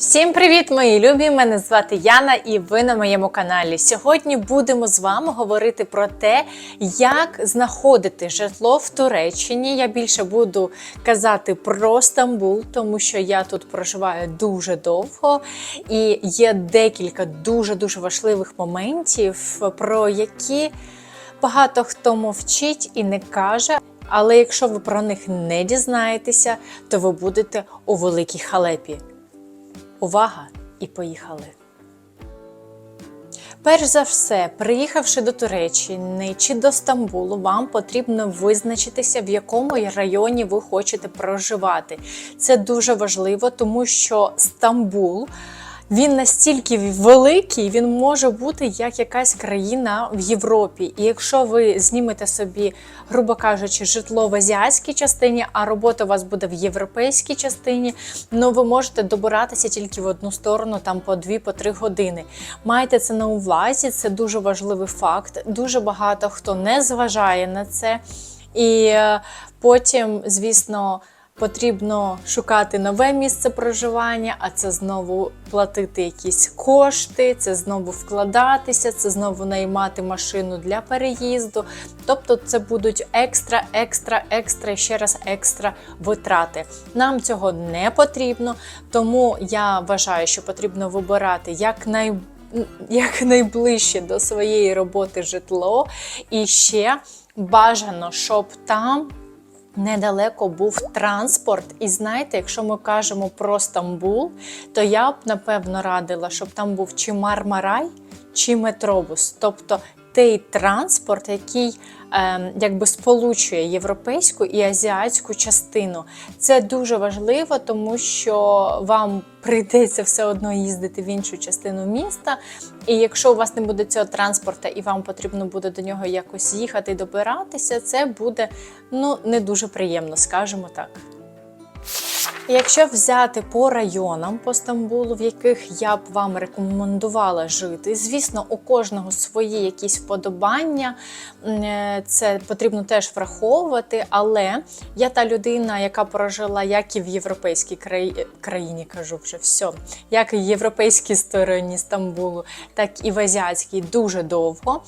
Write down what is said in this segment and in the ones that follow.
Всім привіт, мої любі! Мене звати Яна, і ви на моєму каналі. Сьогодні будемо з вами говорити про те, як знаходити житло в Туреччині. Я більше буду казати про Стамбул, тому що я тут проживаю дуже довго, і є декілька дуже дуже важливих моментів, про які багато хто мовчить і не каже. Але якщо ви про них не дізнаєтеся, то ви будете у великій халепі. Увага! І поїхали! Перш за все, приїхавши до Туреччини чи до Стамбулу, вам потрібно визначитися, в якому районі ви хочете проживати. Це дуже важливо, тому що Стамбул. Він настільки великий, він може бути як якась країна в Європі. І якщо ви знімете собі, грубо кажучи, житло в азіатській частині, а робота у вас буде в європейській частині, ну ви можете добиратися тільки в одну сторону, там по 2-3 години. Майте це на увазі, це дуже важливий факт. Дуже багато хто не зважає на це. І е, потім, звісно. Потрібно шукати нове місце проживання, а це знову платити якісь кошти, це знову вкладатися, це знову наймати машину для переїзду. Тобто, це будуть екстра, екстра, екстра, ще раз екстра витрати. Нам цього не потрібно, тому я вважаю, що потрібно вибирати як най... як найближче до своєї роботи житло, і ще бажано, щоб там недалеко був транспорт. І знаєте, якщо ми кажемо про Стамбул, то я б напевно радила, щоб там був чи Мармарай, чи метробус. Тобто той транспорт, який е, якби сполучує європейську і азіатську частину. Це дуже важливо, тому що вам прийдеться все одно їздити в іншу частину міста. І якщо у вас не буде цього транспорту і вам потрібно буде до нього якось їхати і добиратися, це буде ну не дуже приємно, скажімо так. Якщо взяти по районам по Стамбулу, в яких я б вам рекомендувала жити, звісно, у кожного свої якісь вподобання, е, це потрібно теж враховувати. Але я та людина, яка прожила як і в європейській краї... країні, кажу вже все, як і в європейській стороні Стамбулу, так і в азіатській дуже довго.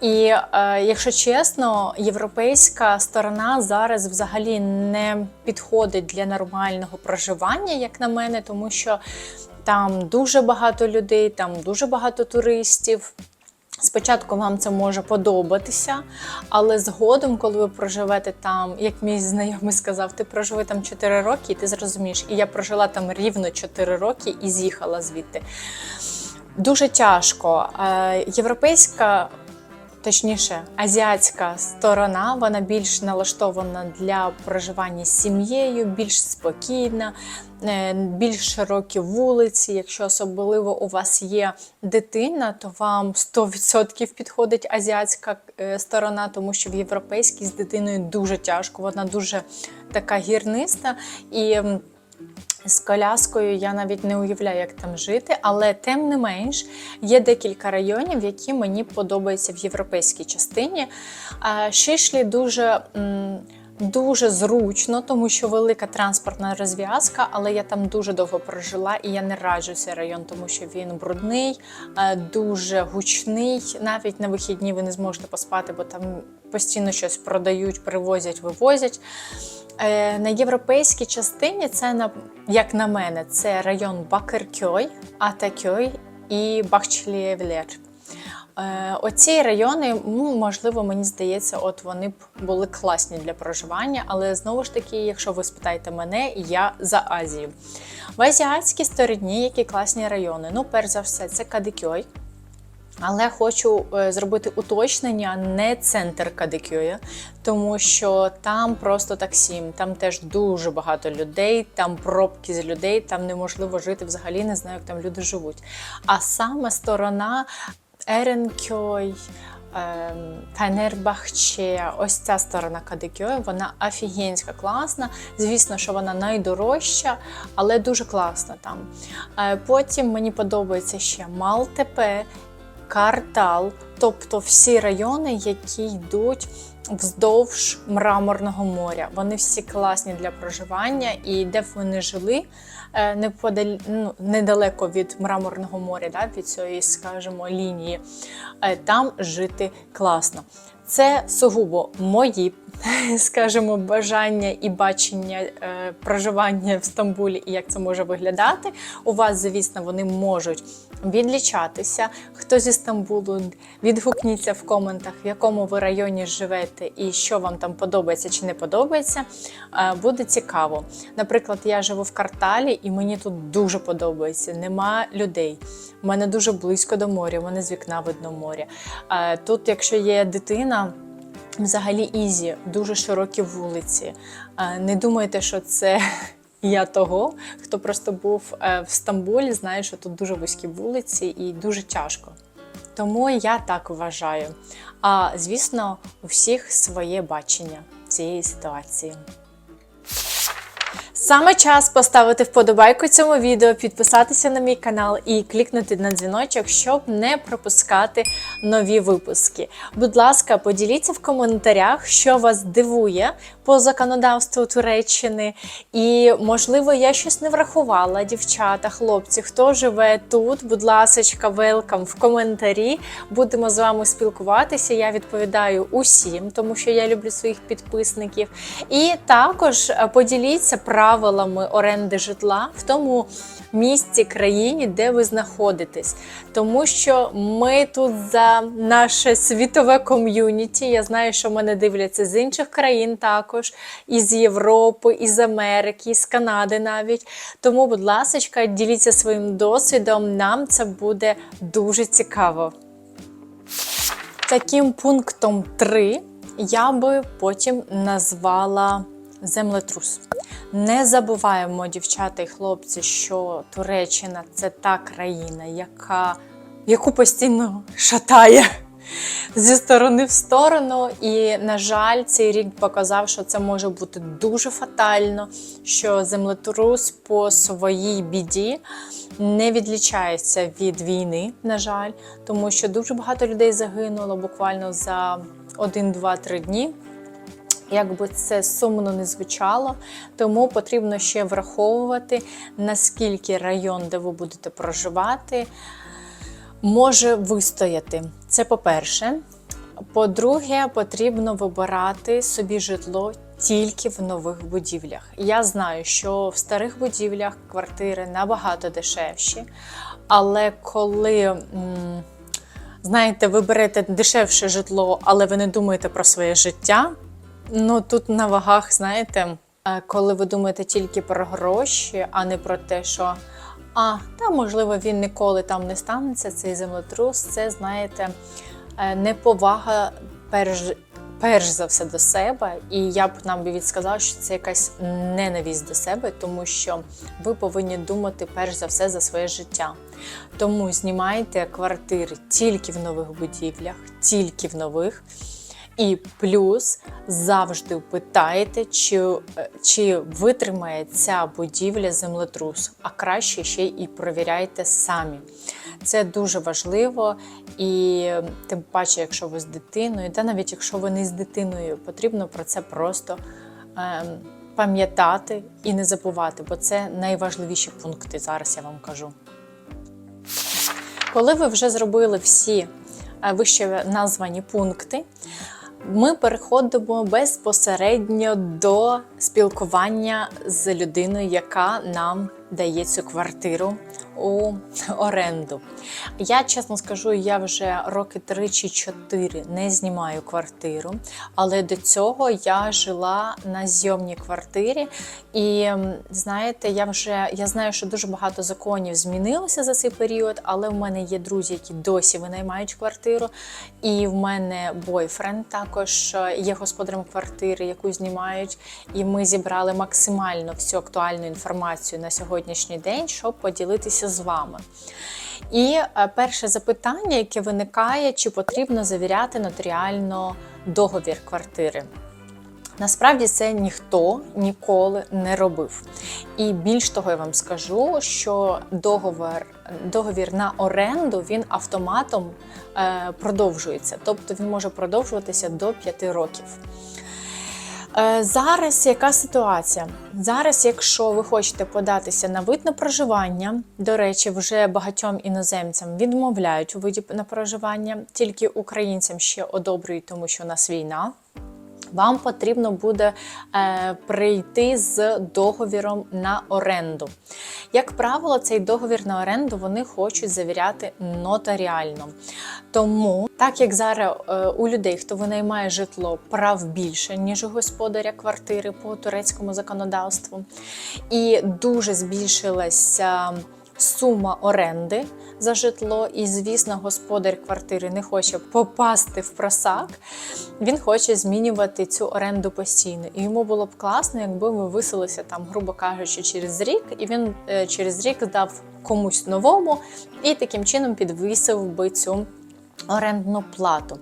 І е, якщо чесно, європейська сторона зараз взагалі не підходить для нормального проживання, як на мене, тому що там дуже багато людей, там дуже багато туристів. Спочатку вам це може подобатися, але згодом, коли ви проживете там, як мій знайомий сказав, ти проживи там 4 роки, і ти зрозумієш. І я прожила там рівно 4 роки і з'їхала звідти. Дуже тяжко. Е, Європейська точніше, азіатська сторона, вона більш налаштована для проживання з сім'єю, більш спокійна, е, більш широкі вулиці. Якщо особливо у вас є дитина, то вам 100% підходить азіатська е, сторона, тому що в європейській з дитиною дуже тяжко, вона дуже така гірниста і. З коляскою я навіть не уявляю, як там жити, але тим не менш є декілька районів, які мені подобаються в європейській частині. Шишлі дуже. Дуже зручно, тому що велика транспортна розв'язка, але я там дуже довго прожила і я не раджу цей район, тому що він брудний, дуже гучний. Навіть на вихідні ви не зможете поспати, бо там постійно щось продають, привозять, вивозять. Е, на європейській частині це як на мене, це район Бакеркьой, Атакьой і Бахчлієвлер. Е, оці райони, ну, можливо, мені здається, от вони б були класні для проживання, але знову ж таки, якщо ви спитаєте мене, я за Азію. В азіатській стороні які класні райони. Ну, перш за все, це Кадикьой. Але хочу е, зробити уточнення, не центр Кадикюя, тому що там просто таксім, там теж дуже багато людей, там пробки з людей, там неможливо жити взагалі, не знаю, як там люди живуть. А саме сторона Еренкьой, ем, Фенербахче, ось ця сторона Кадикьою, вона офігенська, класна. Звісно, що вона найдорожча, але дуже класна там. Е, потім мені подобається ще Малтепе Картал, тобто всі райони, які йдуть вздовж мраморного моря. Вони всі класні для проживання, і де б вони жили, е, неподаль... ну, недалеко від Мраморного моря, да, від цієї, скажімо, лінії, е, там жити класно. Це сугубо мої, скажімо, бажання і бачення е, проживання в Стамбулі і як це може виглядати. У вас, звісно, вони можуть відлічатися. Хто зі Стамбулу, відгукніться в коментах, в якому ви районі живете і що вам там подобається чи не подобається. Е, буде цікаво. Наприклад, я живу в кварталі, і мені тут дуже подобається. Нема людей. У мене дуже близько до моря, у мене з вікна видно море. Е, Тут, якщо є дитина, взагалі ізі, дуже широкі вулиці. Е, Не думайте, що це я того, хто просто був е, в Стамбулі, знає, що тут дуже вузькі вулиці і дуже тяжко. Тому я так вважаю. А звісно, у всіх своє бачення цієї ситуації. Саме час поставити вподобайку цьому відео, підписатися на мій канал і клікнути на дзвіночок, щоб не пропускати нові випуски. Будь ласка, поділіться в коментарях, що вас дивує по законодавству Туреччини. І, можливо, я щось не врахувала, дівчата, хлопці, хто живе тут, будь ласка, велкам в коментарі. Будемо з вами спілкуватися. Я відповідаю усім, тому що я люблю своїх підписників. І також е, поділіться правилами оренди житла в тому місті, країні, де ви знаходитесь. Тому що ми тут за наше світове ком'юніті. Я знаю, що мене дивляться з інших країн також, із Європи, із Америки, з Канади навіть. Тому, будь ласка, діліться своїм досвідом. Нам це буде дуже цікаво. Таким пунктом 3 я би потім назвала землетрус. Не забуваємо, дівчата і хлопці, що Туреччина це та країна, яка, яку постійно шатає зі сторони в сторону. І, на жаль, цей рік показав, що це може бути дуже фатально, що землетрус по своїй біді не відлічається від війни, на жаль, тому що дуже багато людей загинуло буквально за 1, 2, 3 дні. Як би це сумно не звучало, тому потрібно ще враховувати, наскільки район, де ви будете проживати, може вистояти. Це по-перше. По-друге, потрібно вибирати собі житло тільки в нових будівлях. Я знаю, що в старих будівлях квартири набагато дешевші, але коли. Знаєте, ви берете дешевше житло, але ви не думаєте про своє життя. Ну тут на вагах, знаєте, е, коли ви думаєте тільки про гроші, а не про те, що а, та можливо він ніколи там не станеться, цей землетрус, це знаєте, е, неповага перш, перш за все до себе. І я б нам би відсказала, що це якась ненависть до себе, тому що ви повинні думати перш за все за своє життя. Тому знімайте квартири тільки в нових будівлях, тільки в нових. І плюс завжди питайте, чи, е, чи витримає ця будівля землетрус, а краще ще і провіряйте самі. Це дуже важливо, і тим паче, якщо ви з дитиною, та навіть якщо ви не з дитиною, потрібно про це просто е, пам'ятати і не забувати, бо це найважливіші пункти зараз я вам кажу. Коли ви вже зробили всі е, вище названі пункти, ми переходимо безпосередньо до спілкування з людиною, яка нам дає цю квартиру у оренду. Я чесно скажу, я вже роки 3 чи 4 не знімаю квартиру, але до цього я жила на зйомній квартирі. І знаєте, я вже я знаю, що дуже багато законів змінилося за цей період, але в мене є друзі, які досі винаймають квартиру. І в мене бойфренд також е, є господарем квартири, яку знімають. І ми зібрали максимально всю актуальну інформацію на сьогоднішній день, щоб поділитися з вами. І е, перше запитання, яке виникає, чи потрібно завіряти нотаріально договір квартири. Насправді це ніхто ніколи не робив. І більш того, я вам скажу, що договір, договір на оренду він автоматом е, продовжується, тобто він може продовжуватися до 5 років. Е, Зараз яка ситуація? Зараз, якщо ви хочете податися на вид на проживання, до речі, вже багатьом іноземцям відмовляють у виді на проживання, тільки українцям ще одобрюють, тому що у нас війна. Вам потрібно буде е, прийти з договіром на оренду. Як правило, цей договір на оренду вони хочуть завіряти нотаріально. Тому, так як зараз е, у людей, хто винаймає житло, прав більше, ніж у господаря квартири по турецькому законодавству, і дуже збільшилася сума оренди за житло, і, звісно, господар квартири не хоче попасти в просак. Він хоче змінювати цю оренду постійно. І йому було б класно, якби ви виселися там, грубо кажучи, через рік, і він е, через рік здав комусь новому і таким чином підвисив би цю орендну плату.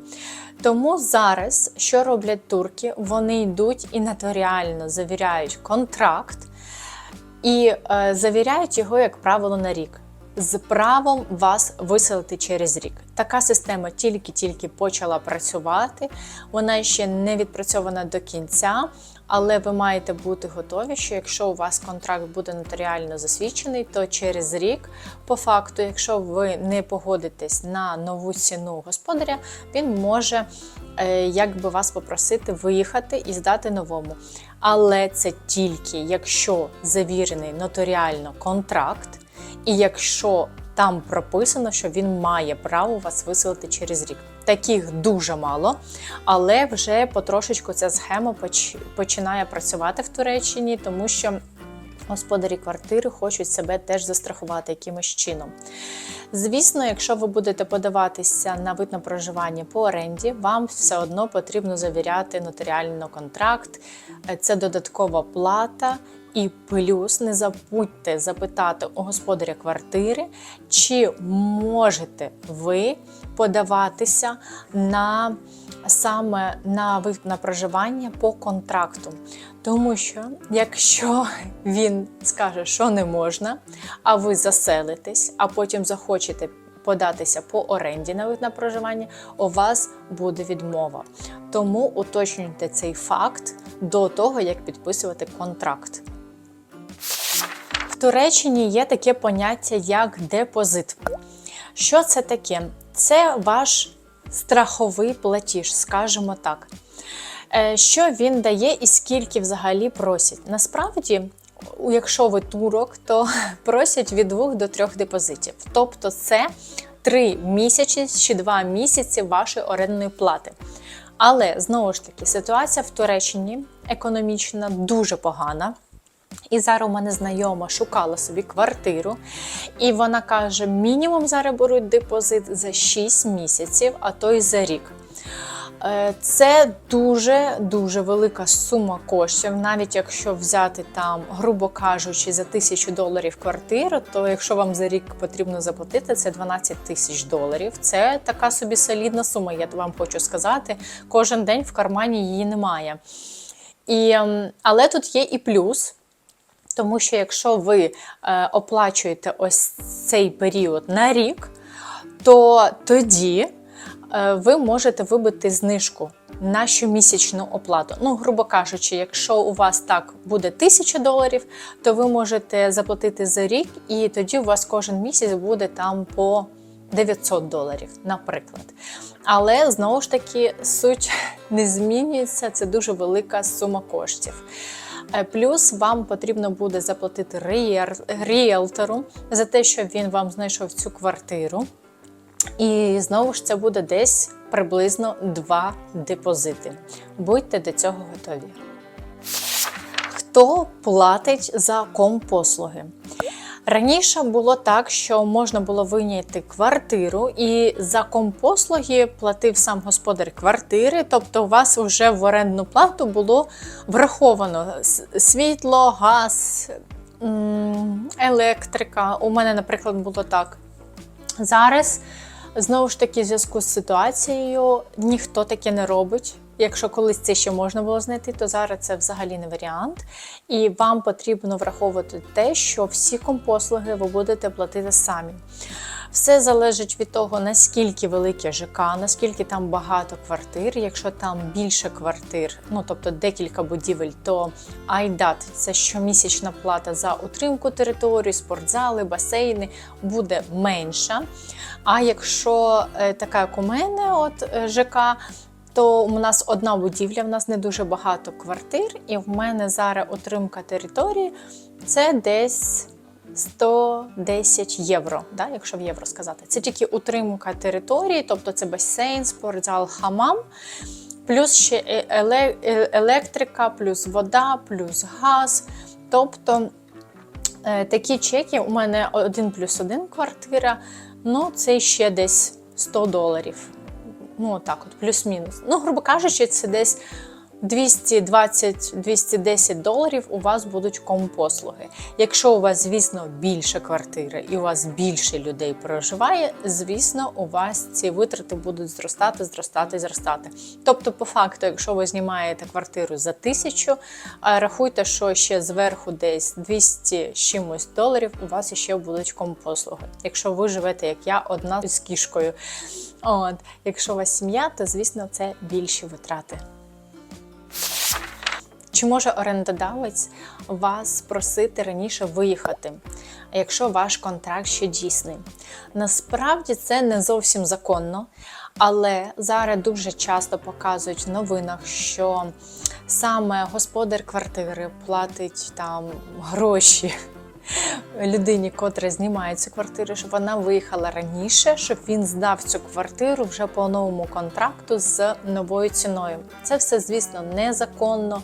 Тому зараз, що роблять турки, вони йдуть і нотаріально завіряють контракт і е, завіряють його, як правило, на рік. З правом вас виселити через рік. Така система тільки-тільки почала працювати. Вона ще не відпрацьована до кінця, але ви маєте бути готові, що якщо у вас контракт буде нотаріально засвідчений, то через рік, по факту, якщо ви не погодитесь на нову ціну господаря, він може е, якби вас попросити виїхати і здати новому. Але це тільки якщо завірений нотаріально контракт, і якщо там прописано, що він має право вас виселити через рік. Таких дуже мало, але вже потрошечку ця схема починає працювати в Туреччині, тому що господарі квартири хочуть себе теж застрахувати якимось чином. Звісно, якщо ви будете подаватися на вид на проживання по оренді, вам все одно потрібно завіряти нотаріально контракт, це додаткова плата. І плюс не забудьте запитати у господаря квартири, чи можете ви подаватися на саме на вид на проживання по контракту. Тому що якщо він скаже, що не можна, а ви заселитесь, а потім захочете податися по оренді на вид на проживання, у вас буде відмова. Тому уточнюйте цей факт до того, як підписувати контракт. В Туреччині є таке поняття як депозит. Що це таке? Це ваш страховий платіж, скажімо так. Е, Що він дає і скільки взагалі просять? Насправді, якщо ви турок, то просять від 2 до 3 депозитів. Тобто це 3 місяці чи 2 місяці вашої орендної плати. Але знову ж таки, ситуація в Туреччині економічна дуже погана. І зараз у мене знайома шукала собі квартиру, і вона каже: мінімум зараз беруть депозит за 6 місяців, а то й за рік. Е, Це дуже дуже велика сума коштів. Навіть якщо взяти там, грубо кажучи, за тисячу доларів квартиру, то якщо вам за рік потрібно заплатити, це 12 тисяч доларів. Це така собі солідна сума. Я вам хочу сказати. Кожен день в кармані її немає. І, ем, але тут є і плюс. Тому що якщо ви е, оплачуєте ось цей період на рік, то тоді ви можете вибити знижку на щомісячну оплату. Ну, грубо кажучи, якщо у вас так буде 1000 доларів, то ви можете заплатити за рік, і тоді у вас кожен місяць буде там по 900 доларів, наприклад. Але знову ж таки суть не змінюється, це дуже велика сума коштів. Е, Плюс вам потрібно буде заплатити ріелтору за те, що він вам знайшов цю квартиру. І знову ж це буде десь приблизно два депозити. Будьте до цього готові. Хто платить за компослуги? Раніше було так, що можна було вийняти квартиру, і за компослуги платив сам господар квартири, тобто у вас вже в орендну плату було враховано світло, газ, електрика. У мене, наприклад, було так. Зараз знову ж таки, в зв'язку з ситуацією ніхто таке не робить. Якщо колись це ще можна було знайти, то зараз це взагалі не варіант. І вам потрібно враховувати те, що всі компослуги ви будете платити самі. Все залежить від того, наскільки велике ЖК, наскільки там багато квартир. Якщо там більше квартир, ну тобто декілька будівель, то айдат це щомісячна плата за утримку території, спортзали, басейни буде менша. А якщо е, така, як у мене, от е, ЖК, то у нас одна будівля, в нас не дуже багато квартир, і в мене зараз утримка території це десь 110 євро, да, якщо в євро сказати. Це тільки утримка території, тобто це басейн, спортзал, хамам, плюс ще е- е- електрика, плюс вода, плюс газ. Тобто е, такі чеки у мене один плюс один квартира, ну це ще десь 100 доларів. Ну, так, от, плюс-мінус. Ну, грубо кажучи, це десь 220-210 доларів у вас будуть компослуги. Якщо у вас, звісно, більше квартири і у вас більше людей проживає, звісно, у вас ці витрати будуть зростати, зростати, зростати. Тобто, по факту, якщо ви знімаєте квартиру за тисячу, рахуйте, що ще зверху десь 200 з чимось доларів у вас ще будуть компослуги. Якщо ви живете, як я, одна з кішкою. От, якщо у вас сім'я, то звісно це більші витрати. Чи може орендодавець вас просити раніше виїхати, якщо ваш контракт ще дійсний? Насправді це не зовсім законно, але зараз дуже часто показують в новинах, що саме господар квартири платить там гроші людині, котра знімає цю квартиру, щоб вона виїхала раніше, щоб він здав цю квартиру вже по новому контракту з новою ціною. Це все, звісно, незаконно.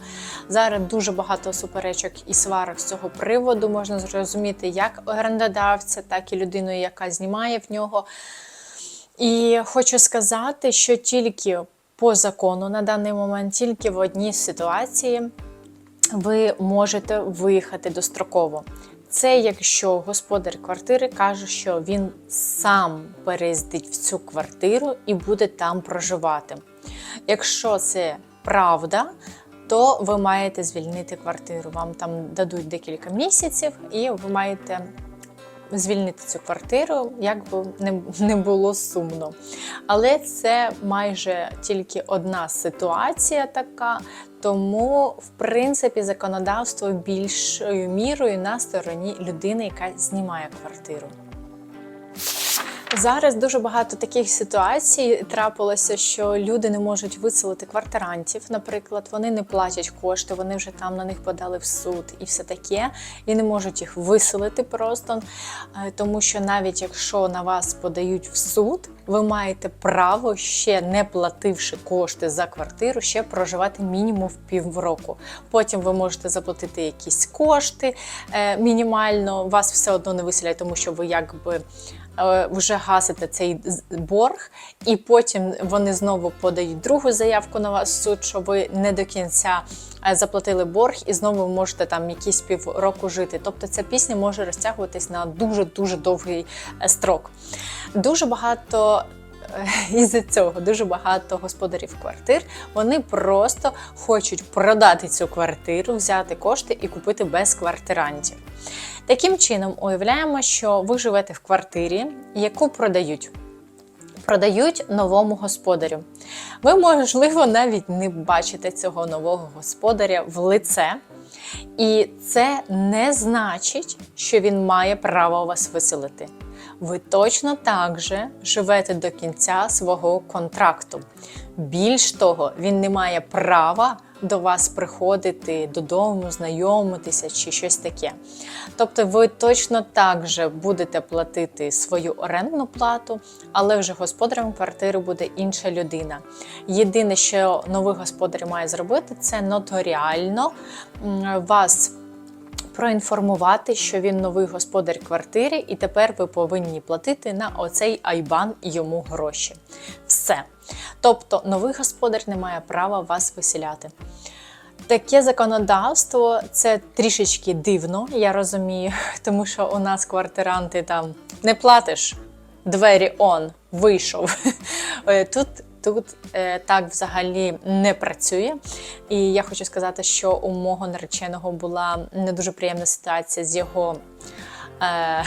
Зараз дуже багато суперечок і сварок з цього приводу. Можна зрозуміти як орендодавця, так і людину, яка знімає в нього. І хочу сказати, що тільки по закону на даний момент, тільки в одній ситуації ви можете виїхати достроково. Це якщо господар квартири каже, що він сам переїздить в цю квартиру і буде там проживати. Якщо це правда, то ви маєте звільнити квартиру. Вам там дадуть декілька місяців, і ви маєте звільнити цю квартиру, як би не, було сумно. Але це майже тільки одна ситуація така, тому, в принципі, законодавство більшою мірою на стороні людини, яка знімає квартиру. Зараз дуже багато таких ситуацій трапилося, що люди не можуть виселити квартирантів. Наприклад, вони не платять кошти, вони вже там на них подали в суд і все таке, і не можуть їх виселити просто. Е, Тому що навіть якщо на вас подають в суд, ви маєте право ще не плативши кошти за квартиру, ще проживати мінімум в півроку. Потім ви можете заплатити якісь кошти е, мінімально. Вас все одно не виселять, тому що ви якби е, вже гасите цей борг, і потім вони знову подають другу заявку на вас в суд, що ви не до кінця е, заплатили борг, і знову можете там якісь півроку жити. Тобто ця пісня може розтягуватись на дуже дуже довгий строк. Дуже багато. Е, Із-за цього дуже багато господарів квартир вони просто хочуть продати цю квартиру, взяти кошти і купити без квартирантів. Таким чином, уявляємо, що ви живете в квартирі, яку продають. Продають новому господарю. Ви, можливо, навіть не бачите цього нового господаря в лице. І це не значить, що він має право вас виселити. Ви точно так же живете до кінця свого контракту. Більш того, він не має права до вас приходити додому, знайомитися чи щось таке. Тобто ви точно так же будете платити свою орендну плату, але вже господарем квартири буде інша людина. Єдине, що новий господар має зробити, це нотаріально вас проінформувати, що він новий господар квартири, і тепер ви повинні платити на оцей айбан йому гроші. Все. Тобто новий господар не має права вас виселяти. Таке законодавство це трішечки дивно, я розумію, тому що у нас квартиранти там не платиш, двері он, вийшов. Е, Тут, тут е, так взагалі не працює. І я хочу сказати, що у мого нареченого була не дуже приємна ситуація з його. Е,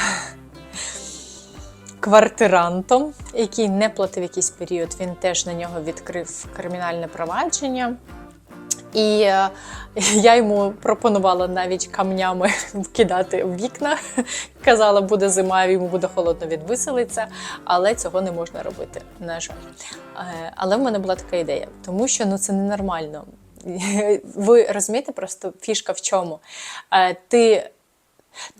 квартирантом, який не платив якийсь період. Він теж на нього відкрив кримінальне провадження. І е, я йому пропонувала навіть камнями вкидати в вікна. Казала, буде зима, йому буде холодно, він виселиться, але цього не можна робити. На жаль. Е, Але в мене була така ідея, тому що ну це ненормально. Ви розумієте, просто фішка в чому? Е, Ти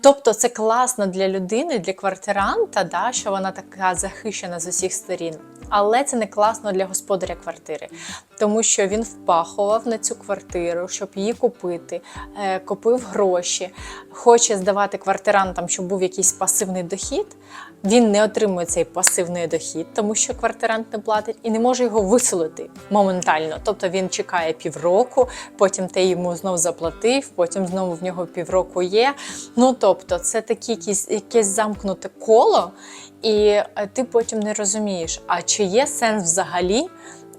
Тобто це класно для людини, для квартиранта, да, що вона така захищена з усіх сторін. Але це не класно для господаря квартири, тому що він впахував на цю квартиру, щоб її купити, е, купив гроші, хоче здавати квартирантам, щоб був якийсь пасивний дохід. Він не отримує цей пасивний дохід, тому що квартирант не платить, і не може його виселити моментально. Тобто він чекає півроку, потім ти йому знов заплатив, потім знову в нього півроку є. Ну тобто, це таке якісь, якесь замкнуте коло, і е, ти потім не розумієш, а чи є сенс взагалі.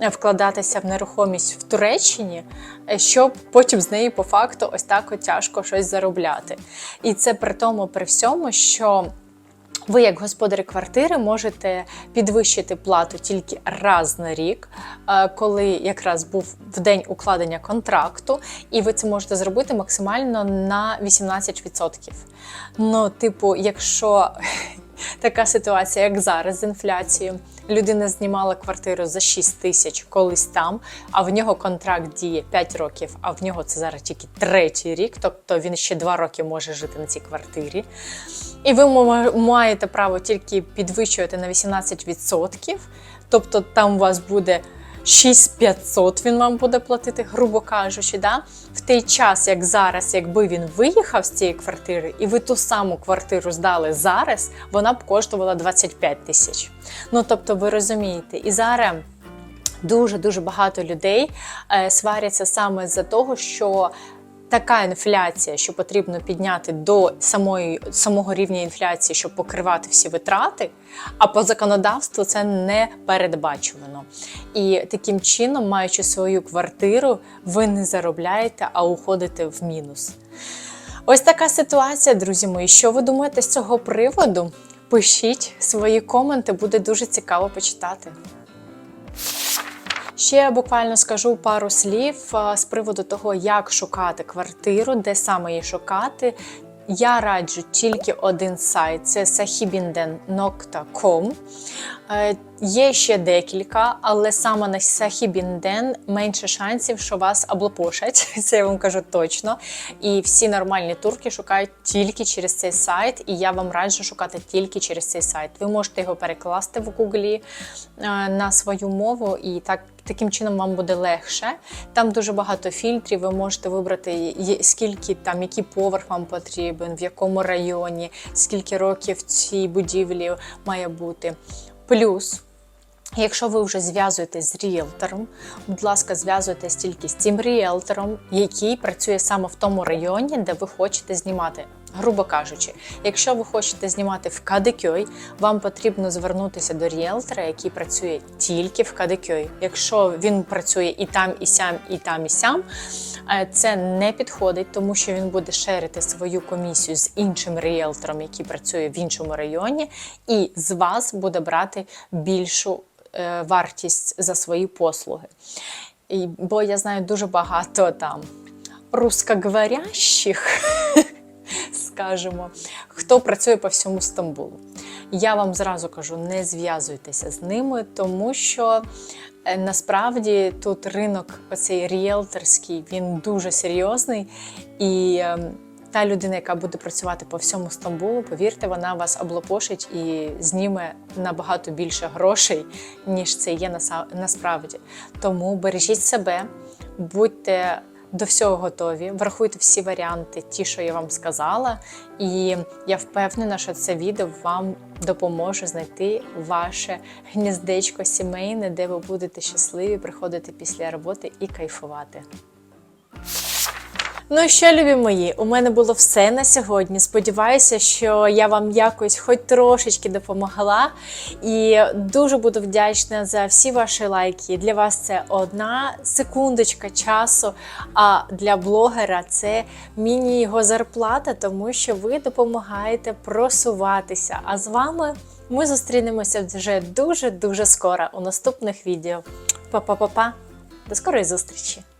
е, Вкладатися в нерухомість в Туреччині, е, щоб потім з неї по факту ось так от тяжко щось заробляти. І це при тому, при всьому, що ви, як господарі квартири, можете підвищити плату тільки раз на рік, е, коли якраз був в день укладення контракту, і ви це можете зробити максимально на 18%. Ну, типу, якщо така ситуація, як зараз з інфляцією, людина знімала квартиру за 6 тисяч колись там, а в нього контракт діє 5 років, а в нього це зараз тільки третій рік, тобто він ще 2 роки може жити на цій квартирі. І ви ма- маєте право тільки підвищувати на 18%, тобто там у вас буде 6500 він вам буде платити, грубо кажучи, да? в той час, як зараз, якби він виїхав з цієї квартири, і ви ту саму квартиру здали зараз, вона б коштувала 25 тисяч. Ну тобто, ви розумієте, і зараз. Дуже дуже багато людей е, сваряться саме за того, що така інфляція, що потрібно підняти до самої самого рівня інфляції, щоб покривати всі витрати. А по законодавству це не передбачувано. І таким чином, маючи свою квартиру, ви не заробляєте, а уходите в мінус. Ось така ситуація, друзі мої. Що ви думаєте з цього приводу? Пишіть свої коменти, буде дуже цікаво почитати. Ще буквально скажу пару слів з приводу того, як шукати квартиру, де саме її шукати. Я раджу тільки один сайт це sahibinden.com. Е, Є ще декілька, але саме на Sahibinden менше шансів, що вас облапошать. Це я вам кажу точно. І всі нормальні турки шукають тільки через цей сайт, і я вам раджу шукати тільки через цей сайт. Ви можете його перекласти в Гуглі е, на свою мову, і так таким чином вам буде легше. Там дуже багато фільтрів. Ви можете вибрати скільки там, який поверх вам потрібен, в якому районі, скільки років цій будівлі має бути. Плюс. Якщо ви вже зв'язуєтесь з ріелтором, будь ласка, зв'язуйтесь тільки з тим ріелтором, який працює саме в тому районі, де ви хочете знімати. Грубо кажучи, якщо ви хочете знімати в Кадикьой, вам потрібно звернутися до ріелтора, який працює тільки в Кадикьой. Якщо він працює і там, і сям, і там, і сям, е, це не підходить, тому що він буде шерити свою комісію з іншим ріелтором, який працює в іншому районі, і з вас буде брати більшу е, вартість за свої послуги. І, бо я знаю дуже багато там русскоговорящих, скажімо, хто працює по всьому Стамбулу. Я вам зразу кажу, не зв'язуйтеся з ними, тому що е, насправді тут ринок, оцей ріелторський, він дуже серйозний. І е, та людина, яка буде працювати по всьому Стамбулу, повірте, вона вас облапошить і зніме набагато більше грошей, ніж це є насправді. Тому бережіть себе, будьте до всього готові, врахуйте всі варіанти, ті, що я вам сказала, і я впевнена, що це відео вам допоможе знайти ваше гніздечко сімейне, де ви будете щасливі приходити після роботи і кайфувати. Ну що, любі мої, у мене було все на сьогодні. Сподіваюся, що я вам якось хоч трошечки допомогла. І дуже буду вдячна за всі ваші лайки. Для вас це одна секундочка часу. А для блогера це міні його зарплата, тому що ви допомагаєте просуватися. А з вами Ми зустрінемося вже дуже-дуже скоро у наступних відео. Па-па-па-па. До скорої зустрічі!